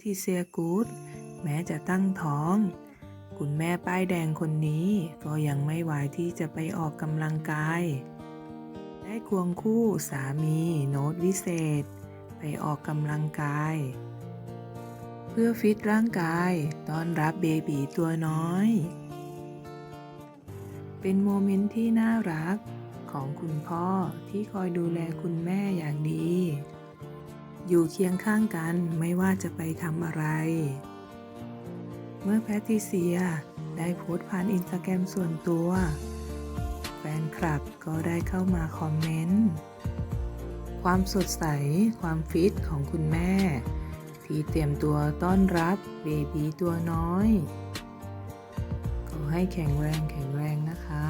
ที่เซียกูดแม้จะตั้งท้อง คุณแม่ป้ายแดงคนนี้ก็ยังไม่ไหวที่จะไปออกกำลังกาย ได้ควงคู่สามีโน้ตวิเศษ ไปออกกำลังกาย เพื่อฟิตร่างกายต้อนรับเบบีตัวน้อย เป็นโมเมนต์ที่น่ารักของคุณพ่อที่คอยดูแลคุณแม่ อยู่เคียงข้างกันไม่ว่าจะไปทำอะไร เมื่อแพทริเซียได้โพสต์ผ่านอินสตาแกรมส่วนตัว แฟนคลับก็ได้เข้ามาคอมเมนต์ ความสดใส ความฟิตของคุณแม่ ที่เตรียมตัวต้อนรับเบบีตัวน้อย ขอให้แข็งแรงแข็งแรงนะคะ